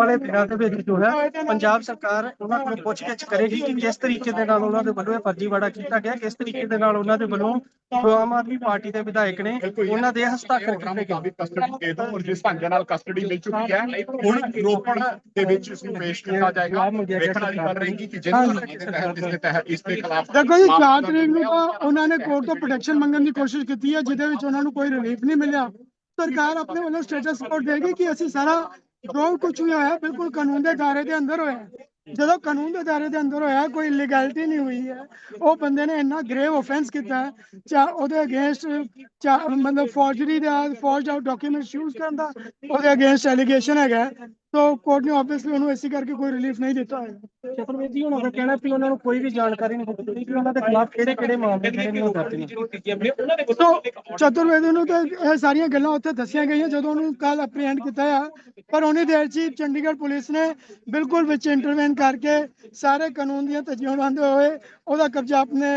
ਵਾਲੇ ਦਿਨਾਂ ਦੇ ਵਿੱਚ ਜੋ ਹੈ ਪੰਜਾਬ ਸਰਕਾਰ ਉਹਨਾਂ ਕੋਲ ਪੁੱਛਗਿੱਛ ਕਰੇਗੀ ਕਿ ਕਿਸ ਤਰੀਕੇ ਦੇ ਨਾਲ ਉਹਨਾਂ ਦੇ ਵੱਲੋਂ ਇਹ ਫਰਜ਼ੀਵਾੜਾ ਕੀਤਾ ਗਿਆ ਕਿਸ ਤਰੀਕੇ ਦੇ ਨਾਲ ਉਹਨਾਂ ਦੇ ਵੱਲੋਂ ਆਮ ਆਦਮੀ ਪਾਰਟੀ ਦੇ ਵਿਧਾਇਕ ਨੇ ਉਹਨਾਂ ਦੇ ਹਸਤਾਖਰ ਕੀਤੇ ਗਏ। ਕਸਟਡੀ ਦੇ ਦੋ ਔਰ ਜਿਸ ਢੰਗ ਨਾਲ ਕਸਟਡੀ ਮਿਲ ਚੁੱਕੀ ਹੈ ਹੁਣ ਰੋਪੜ ਦੇ ਵਿੱਚ ਇਸ ਨੂੰ ਪੇਸ਼ ਕੀਤਾ ਜਾਏਗਾ। ਵੇਖਣ ਵਾਲੀ ਗੱਲ ਰਹੇਗੀ ਕਿ ਜਿਸ ਤਹਿਤ ਇਸ ਦੇ ਤਹਿਤ ਇਸ ਦੇ ਖਿਲਾਫ ਦੇਖੋ ਜੀ 4 ਤਰੀਕ ਨੂੰ ਤਾਂ ਉਹਨਾਂ ਨੇ ਕੋਰਟ ਤੋਂ ਪ੍ਰੋਟੈਕਸ਼ਨ ਮੰਗਣ ਦੀ ਕੋਸ਼ਿਸ਼ ਕੀਤੀ ਹੈ ਜਿਹਦੇ ਵਿੱਚ ਉਹਨਾਂ ਨੂੰ ਕੋਈ ਰਿਲੀਫ ਨਹੀਂ ਮਿਲਿਆ। ਸਰਕਾਰ ਆਪਣੇ ਵੱਲੋਂ ਸਟੇਟਸ ਰਿਪੋਰਟ ਦੇਗੀ ਕਿ ਅਸੀਂ ਸਾਰਾ ਜੋ ਕੁਝ ਵੀ ਹੋਇਆ ਬਿਲਕੁਲ ਕਾਨੂੰਨ ਦੇ ਦਾਇਰੇ ਦੇ ਅੰਦਰ ਹੋਇਆ। ਜਦੋਂ ਕਾਨੂੰਨ ਦੇ ਦਾਇਰੇ ਦੇ ਅੰਦਰ ਹੋਇਆ ਕੋਈ ਇਲੀਗੈਲਿਟੀ ਨਹੀਂ ਹੋਈ ਹੈ। ਉਹ ਬੰਦੇ ਨੇ ਇੰਨਾ ਗ੍ਰੇਵ ਆਫੈਂਸ ਕੀਤਾ ਚਾ ਉਹਦੇ ਅਗੇਂਸਟ ਚਾ ਮਤਲਬ ਫੋਰਜਰੀ ਦਾ ਫੋਰਜ ਆਊਟ ਡਾਕੂਮੈਂਟਸ ਯੂਜ਼ ਕਰਨ ਦਾ ਉਹਦੇ ਅਗੇਂਸਟ ਐਲੀਗੇਸ਼ਨ ਹੈਗਾ। ਤੋ ਕੋਰਟ ਨੇ ਆਬਵੀਅਸਲੀ ਉਹਨੂੰ ਇਸੇ ਕਰਕੇ ਕੋਈ ਰਿਲੀਫ ਨਹੀਂ ਦਿੱਤਾ ਹੈ ਚਤਰਵੇਦ ਜੀ ਉਹਨਾਂ ਦਾ ਕਹਿਣਾ ਵੀ ਉਹਨਾਂ ਨੂੰ ਕੋਈ ਵੀ ਜਾਣਕਾਰੀ ਨਹੀਂ ਦਿੱਤੀ ਕਿ ਉਹਨਾਂ ਦੇ ਖਿਲਾਫ ਕਿਹੜੇ ਕਿਹੜੇ ਮਾਮਲੇ ਜਿਹੜੇ ਨੇ ਉਹ ਨੇ ਤੋ ਚਤੁਰਵੇਦੀ ਨੂੰ ਤਾਂ ਇਹ ਸਾਰੀਆਂ ਗੱਲਾਂ ਉੱਥੇ ਦੱਸੀਆਂ ਗਈਆਂ ਜਦੋਂ ਉਹਨੂੰ ਕੱਲ ਅਪਰੀਹੈਂਡ ਕੀਤਾ ਆ। ਪਰ ਉਹਨੇ ਦੇਰ ਚ ਚੰਡੀਗੜ੍ਹ ਪੁਲਿਸ ਨੇ ਬਿਲਕੁਲ ਵਿੱਚ ਇੰਟਰਵੈਨ ਕਰਕੇ ਸਾਰੇ ਕਾਨੂੰਨ ਦੀਆਂ ਧੱਜੀਆਂ ਉਡਾਉਂਦੇ ਹੋਏ ਉਹਦਾ ਕਬਜ਼ਾ ਆਪਣੇ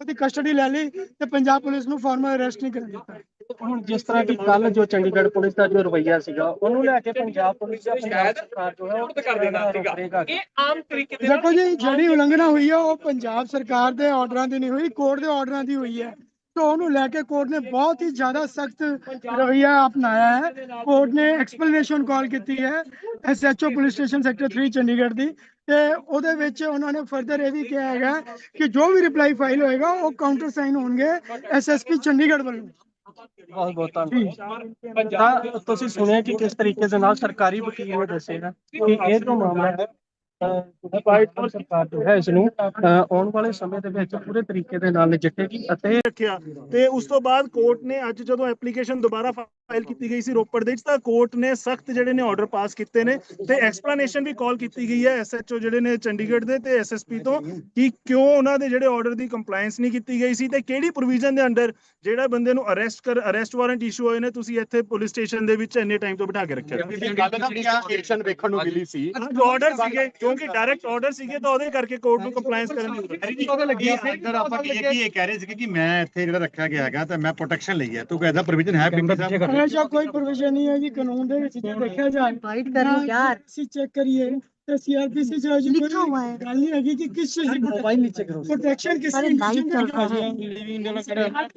ਉਹਦੀ ਕਸਟਡੀ ਲੈ ਲਈ ਤੇ ਪੰਜਾਬ ਪੁਲਿਸ ਨੂੰ ਫਾਰਮਲ ਅਰੈਸਟ ਨਹੀਂ ਕਰਨ ਦਿੱਤਾ। ਹੁਣ ਜਿਸ ਤਰ੍ਹਾਂ ਕਿ ਕੱਲ ਜੋ ਚੰਡੀਗੜ੍ਹ ਪੁਲਿਸ ਦਾ ਜੋ ਰਵਈਆ ਸੀਗਾ ਉਹਨੂੰ ਲੈ ਕੇ ਪੰਜਾਬ ਪੁਲਿਸ ਦਾ ਸਰਕਾਰ ਜੋ ਹੈ ਉਹ ਕਰ ਦੇਣਾ ਸੀਗਾ। ਇਹ ਆਮ ਤਰੀਕੇ ਦੇ ਦੇਖੋ ਜੀ ਜਿਹੜੀ ਉਲੰਘਣਾ ਹੋਈ ਹੈ ਉਹ ਪੰਜਾਬ ਸਰਕਾਰ ਦੇ ਆਰਡਰਾਂ ਦੀ ਨਹੀਂ ਹੋਈ ਕੋਰਟ ਦੇ ਆਰਡਰਾਂ ਦੀ ਹੋਈ ਹੈ ਤੋਂ ਉਹਨੂੰ ਲੈ ਕੇ ਕੋਰਟ ਨੇ ਬਹੁਤ ਹੀ ਜ਼ਿਆਦਾ ਸਖਤ ਰਵਈਆ ਅਪਣਾਇਆ ਹੈ। ਕੋਰਟ ਨੇ ਐਕਸਪਲੇਨੇਸ਼ਨ ਕਾਲ ਕੀਤੀ ਹੈ SHO police station sector 3 Chandigarh ਦੀ। ਤੇ ਉਹਦੇ ਵਿੱਚ ਉਹਨਾਂ ਨੇ ਫਰਦਰ ਇਹ ਵੀ ਕਿਹਾ ਹੈਗਾ ਕਿ ਜੋ ਵੀ ਰਿਪਲਾਈ ਫਾਈਲ ਹੋਏਗਾ ਉਹ ਕਾਊਂਟਰ ਸਾਈਨ ਹੋਣਗੇ ਐਸਐਸਪੀ ਚੰਡੀਗੜ੍ਹ ਵੱਲੋਂ। ਬਹੁਤ ਬਹੁਤ ਧੰਨਵਾਦ। ਤੁਸੀਂ ਸੁਣਿਆ ਕਿ ਕਿਸ ਤਰੀਕੇ ਦੇ ਨਾਲ ਸਰਕਾਰੀ ਵਕੀਲ ਨੇ ਦੱਸਿਆ ਕਿ ਇਹ ਜੋ ਮਾਮਲਾ ਹੈ ਸਰਕਾਰ ਜੋ ਹੈ ਇਸ ਨੂੰ ਆਉਣ ਵਾਲੇ ਸਮੇਂ ਦੇ ਵਿੱਚ ਪੂਰੇ ਤਰੀਕੇ ਦੇ ਨਾਲ ਨਜਿੱਠੇਗੀ ਅਤੇ ਰੱਖਿਆ। ਤੇ ਉਸ ਤੋਂ ਬਾਅਦ ਕੋਰਟ ਨੇ ਅੱਜ ਜਦੋਂ ਐਪਲੀਕੇਸ਼ਨ ਦੁਬਾਰਾ ਫਾਈਲ ਕੀਤੀ ਗਈ ਸੀ ਰੋਪੜ ਦੇ ਵਿੱਚ ਤਾਂ ਕੋਰਟ ਨੇ ਸਖਤ ਜਿਹੜੇ ਨੇ ਆਰਡਰ ਪਾਸ ਕੀਤੇ ਨੇ ਤੇ ਐਕਸਪਲੇਨੇਸ਼ਨ ਵੀ ਕਾਲ ਕੀਤੀ ਗਈ ਹੈ ਐਸਐਚਓ ਜਿਹੜੇ ਨੇ ਚੰਡੀਗੜ੍ਹ ਦੇ ਤੇ ਐਸਐਸਪੀ ਤੋਂ ਕਿ ਕਿਉਂ ਉਹਨਾਂ ਦੇ ਜਿਹੜੇ ਆਰਡਰ ਦੀ ਕੰਪਲਾਈਂਸ ਨਹੀਂ ਕੀਤੀ ਗਈ ਸੀ ਤੇ ਕਿਹੜੀ ਪ੍ਰੋਵੀਜ਼ਨ ਦੇ ਅੰਡਰ ਜਿਹੜਾ ਬੰਦੇ ਨੂੰ ਅਰੈਸਟ ਕਰ ਅਰੈਸਟ ਵਾਰੰਟ ਇਸ਼ੂ ਹੋਏ ਨੇ ਤੁਸੀਂ ਇੱਥੇ ਪੁਲਿਸ ਸਟੇਸ਼ਨ ਦੇ ਵਿੱਚ ਇੰਨੇ ਟਾਈਮ ਤੋਂ ਬਿਠਾ ਕੇ ਰੱਖਿਆ। ਗੱਲ ਦਾ ਕੀ ਐਕਸ਼ਨ ਵੇਖਣ ਨੂੰ ਮਿਲੀ ਸੀ। ਜੋ ਆਰਡਰ ਸੀਗੇ ਕਿਉਂਕਿ ਡਾਇਰੈਕਟ ਆਰਡਰ ਸੀਗੇ ਤਾਂ ਉਹਦੇ ਕਰਕੇ ਕੋਰਟ ਨੂੰ ਕੰਪਲਾਈਂਸ ਕਰਨ ਦੀ ਜ਼ਰੂਰਤ ਆਪਾਂ ਕੀ ਕੀ ਇਹ ਕਹਿ ਰਹੇ ਸੀ ਕਿ ਮੈਂ ਇੱਥੇ ਜਿਹੜਾ ਰੱਖਿਆ ਗਿਆ ਹੈਗਾ ਤਾਂ ਮੈਂ ਪ੍ਰੋਟੈਕਸ਼ਨ ਲਈ ਹੈ। ਤੂੰ ਕਹਿੰਦਾ ਪ੍ਰੋਵੀਜ਼ਨ ਹੈ ਪਿੰਡ ਸਾਹਿਬ? ਹਮੇਸ਼ਾ ਕੋਈ ਪ੍ਰੋਵੀਜ਼ਨ ਨਹੀਂ ਹੈ ਜੀ ਕਾਨੂੰਨ ਦੇ ਵਿੱਚ ਜੇ ਦੇਖਿਆ ਜਾਏ ਫਾਈਟ ਕਰਨੀ ਯਾਰ। ਅਸੀਂ ਚੈੱਕ ਕਰੀਏ ਤੇ ਸੀਆਰਪੀਸੀ ਚ ਅਜੇ ਕੋਈ ਗੱਲ ਨਹੀਂ ਹੈਗੀ ਕਿ ਕਿਸ ਚੀਜ਼ ਦੀ ਮੋਬਾਈਲ ਨੀਚੇ ਕਰੋ। ਪ੍ਰੋਟੈਕਸ਼ਨ ਕਿਸ ਦੀ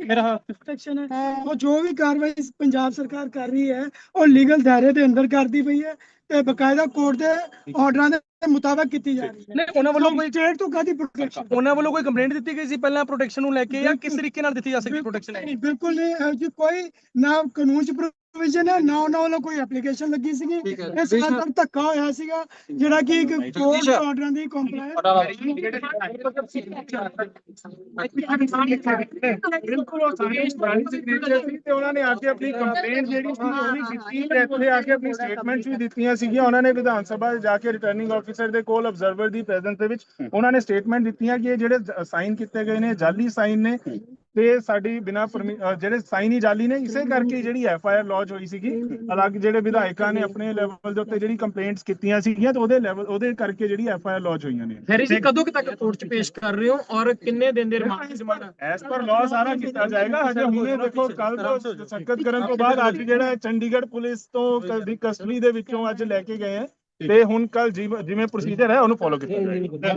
ਮੇਰਾ ਪ੍ਰੋਟੈਕਸ਼ਨ ਹੈ। ਉਹ ਜੋ ਵੀ ਕਾਰਵਾਈ ਪੰਜਾਬ ਸਰਕਾਰ ਕਰ ਰਹੀ ਹੈ ਉਹ ਲੀਗਲ ਦਾਇਰੇ ਦੇ ਅੰਦਰ ਕਰਦੀ ਪਈ ਹੈ ਤੇ ਬਕਾਇਦਾ ਕੋਰਟ ਦੇ ਆਰਡਰਾਂ ਦੇ ਮੁਤਾਬਕ ਕੀਤੀ ਜਾ ਰਹੀ ਹੈ। ਨਹੀਂ ਉਹਨਾਂ ਵੱਲੋਂ ਕੋਈ ਸਟੇਟ ਤੋਂ ਕਾਦੀ ਪ੍ਰੋਟੈਕਸ਼ਨ ਉਹਨਾਂ ਵੱਲੋਂ ਕੋਈ ਕੰਪਲੇਂਟ ਦਿੱਤੀ ਗਈ ਸੀ ਪਹਿਲਾਂ ਪ੍ਰੋਟੈਕਸ਼ਨ ਨੂੰ ਲੈ ਕੇ ਜਾਂ ਕਿਸ ਤਰੀਕੇ ਨਾਲ ਦਿੱਤੀ ਜਾ ਸਕਦੀ ਪ੍ਰੋਟੈਕਸ਼ਨ ਨਹੀਂ ਬਿਲਕੁਲ ਨਹੀਂ ਜਿਹੀ ਕੋਈ ਨਾ ਕਾਨੂੰਨ ਚ ਪ੍ਰੋਵੀਜ਼ਨ ਹੈ ਨਾ ਉਹਨਾਂ ਵੱਲੋਂ ਕੋਈ ਐਪਲੀਕੇਸ਼ਨ ਲੱਗੀ ਸੀਗੀ। ਇਸ ਖਾਤਰ ਧੱਕਾ ਹੋਇਆ ਸੀਗਾ ਜਿਹੜਾ ਕਿ ਇੱਕ ਕੋਰਟ ਆਰਡਰਾਂ ਦੀ ਕੰਪਲਾਈਂਸ ਬਿਲਕੁਲ ਉਹ ਸਾਰੇ ਸਟਾਲੀ ਸਿਗਨੇਚਰ ਸੀ ਤੇ ਉਹਨਾਂ ਨੇ ਆ ਕੇ ਆਪਣੀ ਕੰਪਲੇਂਟ ਜਿਹੜੀ ਸੀ ਉਹ ਵੀ ਕੀਤੀ ਤੇ ਇੱਥੇ ਆ ਕੇ ਆਪਣੀ ਸਟੇਟਮੈਂਟਸ ਵੀ ਦਿੱਤੀਆਂ ਸੀਗੀਆਂ। ਉਹਨਾਂ ਨੇ ਵਿਧਾਨ ਸਭਾ 'ਚ ਜਾ ਕੇ ਰਿਟਰਨਿੰਗ ਆਫੀਸਰ ਦੇ ਕੋਲ ਅਬਜ਼ਰਵਰ ਦੀ ਪ੍ਰੈਜ਼ੈਂਸ ਦੇ ਵਿੱਚ ਉਹਨਾਂ ਨੇ ਸਟੇਟਮੈਂਟ ਦਿੱਤੀਆਂ ਕਿ ਇਹ ਜਿਹੜੇ ਸਾਈਨ ਕੀਤੇ ਗਏ ਨੇ ਜਾਲੀ ਸਾਈਨ ਨੇ ਤੇ ਸਾਡੀ ਬਿਨਾ ਜਿਹੜੇ ਸਾਈਨ ਹੀ ਜਾਲੀ ਨੇ ਇਸੇ ਕਰਕੇ ਜਿਹੜੀ ਐਫ ਆਈ ਆਰ ਲੌਜ ਹੋਈ ਸੀਗੀ। ਅਲੱਗ ਜਿਹੜੇ ਵਿਧਾਇਕਾਂ ਨੇ ਆਪਣੇ ਲੈਵਲ ਦੇ ਉੱਤੇ ਜਿਹੜੀ ਕੰਪਲੇਂਟਸ ਕੀਤੀਆਂ ਸੀਗੀਆਂ ਤੇ ਉਹਦੇ ਲੈਵਲ ਉਹਦੇ ਕਰਕੇ ਜਿਹੜੀ ਐਫ ਆਈ ਆਰ ਲੌਜ ਹੋਈਆਂ ਨੇ। ਹੈਰੀ ਜੀ ਕਦੋਂ ਤੱਕ ਕੋਰਟ 'ਚ ਪੇਸ਼ ਕਰ ਰਹੇ ਹੋ ਔਰ ਕਿੰਨੇ ਦਿਨ ਦੇ ਰਿਮਾਂਡ ਦੀ ਡਿਮਾਂਡ ਐਸ ਪਰ ਲਾਅ ਸਾਰਾ ਕੀਤਾ ਜਾਏਗਾ। ਹਜੇ ਹੁਣੇ ਦੇਖੋ ਕੱਲ ਤੋਂ ਸੰਕਤ ਕਰਨ ਤੋਂ ਬਾਅਦ ਅੱਜ ਜਿਹੜਾ ਚੰਡੀਗੜ੍ਹ ਪੁਲਿਸ ਤੋਂ ਕਸਟਡੀ ਦੇ ਵਿੱਚੋਂ ਅੱਜ ਲੈ ਕੇ ਗਏ ਹੈ। ਤੇ ਹੁਣ ਕੱਲ ਜਿਵੇਂ ਪ੍ਰੋਸੀਜਰ ਹੈ ਉਹਨੂੰ ਫੋਲੋ ਕੀਤਾ ਜਾਏਗਾ।